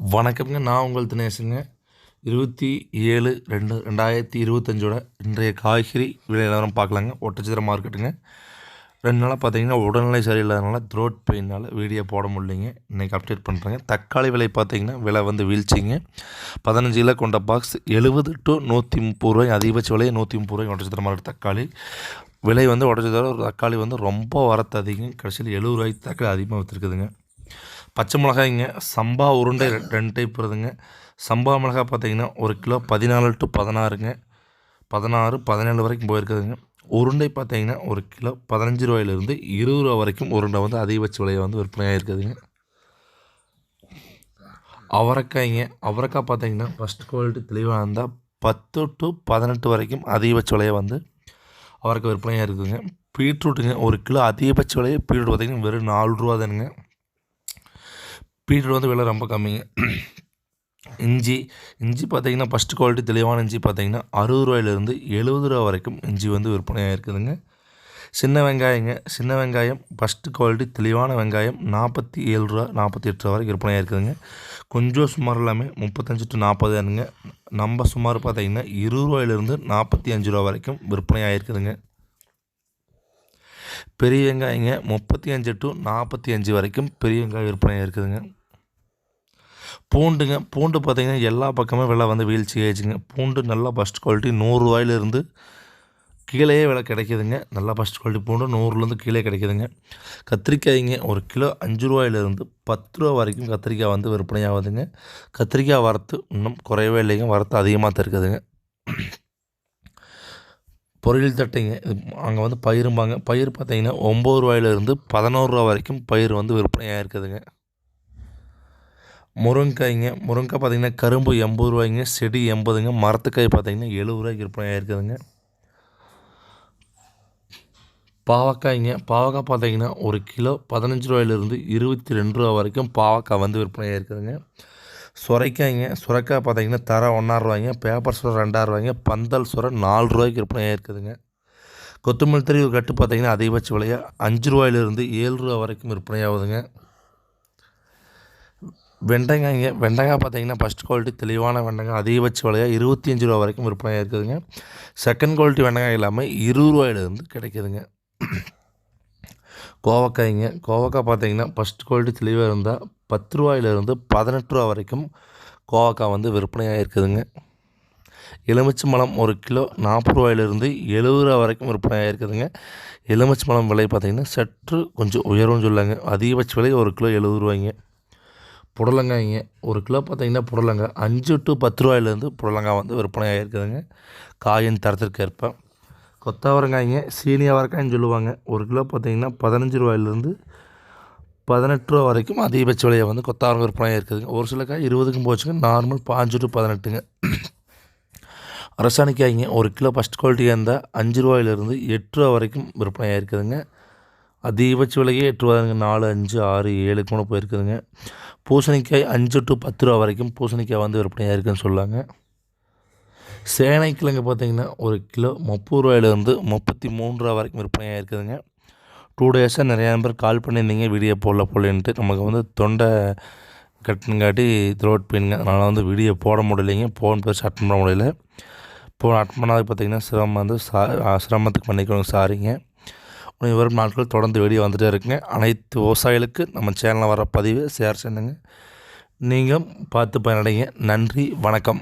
வணக்கம்ங்க. நான் உங்கள் தினேஷுங்க. இருபத்தி ஏழு ரெண்டு ரெண்டாயிரத்தி இருபத்தஞ்சோட இன்றைய காய்கறி விலை நிலவரம் பார்க்கலாங்க. ஒட்டச்சித்திர மார்க்கெட்டுங்க. ரெண்டு நாளாக பார்த்தீங்கன்னா உடல்நிலை சரியில்லாதனால த்ரோட் பெயினால் வீடியோ போட முடியலைங்க. இன்றைக்கி அப்டேட் பண்ணுறேங்க தக்காளி விலை பார்த்தீங்கன்னா விலை வந்து வீழ்ச்சிங்க. பதினஞ்சு கிலோ கொண்ட பாக்ஸ் எழுபது டு நூற்றி முப்பது ரூபாய் அதிகபட்ச விலை நூற்றி முப்பது ரூபாய் ஒட்டச்சித்திர மார்க்கெட் தக்காளி. விலை வந்து உடச்சதோட ஒரு தக்காளி வந்து ரொம்ப வரத்து அதிகம் கடைசியில் எழுபது ரூபாய்க்கு தக்காளி அதிகமாக விற்றுருக்குதுங்க பச்சை மிளகாய்ங்க சம்பா உருண்டை ரெண்டு டைப் வருதுங்க. சம்பா மிளகாய் பார்த்தீங்கன்னா ஒரு கிலோ பதினாலு டு பதினாறுங்க. பதினாறு பதினேழு வரைக்கும் போயிருக்குதுங்க. உருண்டை பார்த்தீங்கன்னா ஒரு கிலோ பதினஞ்சு ரூபாயிலிருந்து இருபது ரூபா வரைக்கும் உருண்டை வந்து அதிகபட்ச விலையை வந்து விற்பனையாக இருக்குதுங்க அவரைக்காய்ங்க அவரைக்காய் பார்த்தீங்கன்னா ஃபஸ்ட் குவாலிட்டி தெளிவாக இருந்தால் பத்து டு பதினெட்டு வரைக்கும் அதிகபட்ச விலையை வந்து அவரைக்காய் விற்பனையாக இருக்குதுங்க. பீட்ரூட்டுங்க ஒரு கிலோ அதிகபட்ச விலையை பீட்ரூட் பார்த்திங்கன்னா வெறும் நாலு ரூபா தானுங்க. பீட்ரு வந்து விலை ரொம்ப கம்மிங்க. இஞ்சி இஞ்சி பார்த்தீங்கன்னா ஃபஸ்ட்டு குவாலிட்டி தெளிவான இஞ்சி பார்த்தீங்கன்னா அறுபது ரூபாயிலிருந்து எழுபது ரூபா வரைக்கும் இஞ்சி வந்து விற்பனையாக இருக்குதுங்க. சின்ன வெங்காயங்க சின்ன வெங்காயம் ஃபஸ்ட்டு குவாலிட்டி தெளிவான வெங்காயம் நாற்பத்தி ஏழு ரூபா நாற்பத்தி எட்டு ரூபா வரைக்கும் விற்பனையாக இருக்குதுங்க. கொஞ்சம் சுமார் எல்லாமே முப்பத்தஞ்சு டு நாற்பது ஆனுங்க நம்ம சுமார் பார்த்திங்கன்னா இருபது ரூபாயிலிருந்து நாற்பத்தி அஞ்சு ரூபா வரைக்கும் விற்பனையாக இருக்குதுங்க. பெரிய வெங்காயங்க முப்பத்தி அஞ்சு டு நாற்பத்தி அஞ்சு வரைக்கும் பெரிய வெங்காயம் விற்பனையாக இருக்குதுங்க. பூண்டுங்க பூண்டு பார்த்தீங்கன்னா எல்லா பக்கமே விலை வந்து வீழ்ச்சி ஆயிடுச்சுங்க. பூண்டு நல்லா ஃபஸ்ட் குவாலிட்டி நூறுரூவாயிலிருந்து கீழேயே விலை கிடைக்குதுங்க. நல்லா ஃபஸ்ட் குவாலிட்டி பூண்டு நூறுலேருந்து கீழே கிடைக்குதுங்க. கத்திரிக்காய்ங்க ஒரு கிலோ அஞ்சு ரூபாயிலிருந்து பத்து ரூபா வரைக்கும் கத்திரிக்காய் வந்து விற்பனை ஆகுதுங்க கத்திரிக்காய் வரத்து இன்னும் குறையவே இல்லைங்க. வரத்து அதிகமாக தான் இருக்குதுங்க பொரியல் தட்டைங்க. அங்கே வந்து பயிரும்பாங்க. பயிர் பார்த்தீங்கன்னா ஒம்பது ரூபாயிலிருந்து பதினோரு ரூபா வரைக்கும் பயிர் வந்து விற்பனையாக இருக்குதுங்க முருங்கைக்காய்ங்க முருங்கைக்காய் பார்த்தீங்கன்னா கரும்பு எண்பது ரூபாய்ங்க செடி எண்பதுங்க மரத்துக்காய் பார்த்தீங்கன்னா எழுபது ரூபாய்க்கு விற்பனை இருக்குதுங்க பாவக்காய்ங்க பாவக்காய் பார்த்தீங்கன்னா ஒரு கிலோ பதினஞ்சு ரூபாயிலிருந்து இருபத்தி ரெண்டு ரூபா வரைக்கும் பாவக்காய் வந்து விற்பனையாக இருக்குதுங்க சுரைக்காய்ங்க சுரைக்காய் பார்த்தீங்கன்னா தர ரூபாய்ங்க பேப்பர் சுரை ரெண்டாயிரூவாய்ங்க பந்தல் சுரை நாலு ரூபாய்க்கு விற்பனையாக இருக்குதுங்க கொத்தமல்லி தறி ஒரு கட்டு பார்த்தீங்கன்னா அதிகபட்ச விலையாக அஞ்சு ரூபாயிலிருந்து ஏழு ரூபா வரைக்கும் விற்பனையாகுதுங்க வெண்டைக்காய்ங்க. வெண்டைக்காய் பார்த்தீங்கன்னா ஃபஸ்ட் குவாலிட்டி தெளிவான வெண்டைக்காய் அதிகபட்ச விலையாக இருபத்தி அஞ்சு ரூபா வரைக்கும் விற்பனையாக இருக்குதுங்க செகண்ட் குவாலிட்டி வெண்டைக்காய் இல்லாமல் இருபது ரூபாயிலிருந்து கிடைக்குதுங்க. கோவக்காய்ங்க. கோவக்காய் பார்த்தீங்கன்னா ஃபஸ்ட் குவாலிட்டி தெளிவாக இருந்தால் பத்து ரூபாயிலிருந்து பதினெட்டு ரூபா வரைக்கும் கோவக்காய் வந்து விற்பனையாக இருக்குதுங்க எலுமிச்சை பழம் ஒரு கிலோ நாற்பது ரூபாயிலிருந்து எழுபது ரூபா வரைக்கும் விற்பனையாக இருக்குதுங்க எலுமிச்சை பழம் விலை பார்த்தீங்கன்னா சற்று கொஞ்சம் உயரும்னு சொல்லாங்க அதிகபட்ச விலை ஒரு கிலோ எழுபது ரூபாய்ங்க. புடலங்காய்ங்க. ஒரு கிலோ பார்த்தீங்கன்னா புடலங்காய். அஞ்சு டு பத்து ரூபாயிலேருந்து புடலங்காய் வந்து விற்பனையாக இருக்குதுங்க. காயின் தரத்திற்கு ஏற்ப கொத்தவரங்காய்ங்க சீனி அவரைக்காய்ன்னு சொல்லுவாங்க. ஒரு கிலோ பார்த்தீங்கன்னா பதினஞ்சு ரூபாயிலேருந்து பதினெட்டு ரூபா வரைக்கும் அதிகபட்ச விலையை வந்து கொத்தவரங்காய் விற்பனையாக இருக்குதுங்க. ஒரு சில காய் இருபதுக்கும் போச்சுங்க. நார்மல் பாஞ்சு டு பதினெட்டுங்க. அரசாணிக்காய்ங்க ஒரு கிலோ ஃபஸ்ட் குவாலிட்டியாக இருந்தால் அஞ்சு ரூபாயிலேருந்து எட்டு ரூபா வரைக்கும் விற்பனையாக இருக்குதுங்க. அதிகபட்ச விலையே எட்டு ரூபாய்ங்க நாலு அஞ்சு ஆறு ஏழு கூட போயிருக்குதுங்க. பூசணிக்காய் அஞ்சு டு பத்து ரூபா வரைக்கும் பூசணிக்காய் வந்து விற்பனையாக இருக்குதுன்னு சொல்லாங்க. சேனைக்கிழங்கு பார்த்தீங்கன்னா ஒரு கிலோ முப்பது ரூபாயிலேருந்து முப்பத்தி மூணு ரூபா வரைக்கும் விற்பனையாக இருக்குதுங்க. டூ டேஸாக நிறையா பேர் கால் பண்ணியிருந்தீங்க வீடியோ போடல போடலன்ட்டு நமக்கு வந்து தொண்டை கட்டுங்காட்டி த்ரோட் பெயினுங்க அதனால் வந்து வீடியோ போட முடியலைங்க. ஃபோன் பேசி அட்டன் பண்ண முடியல. ஃபோன் அட்டன் பண்ணாத பார்த்தீங்கன்னா சிரமம் வந்து சா சிரமத்துக்கு பண்ணிக்கோங்க சாரிங்க வரும் நாட்கள் தொடர்ந்து வெளியே வந்துகிட்டே இருக்குங்க. அனைத்து விவசாயிகளுக்கு நம்ம சேனலில் வர பதிவு ஷேர் பண்ணுங்க நீங்கள் பார்த்து பயனடைங்க. நன்றி வணக்கம்.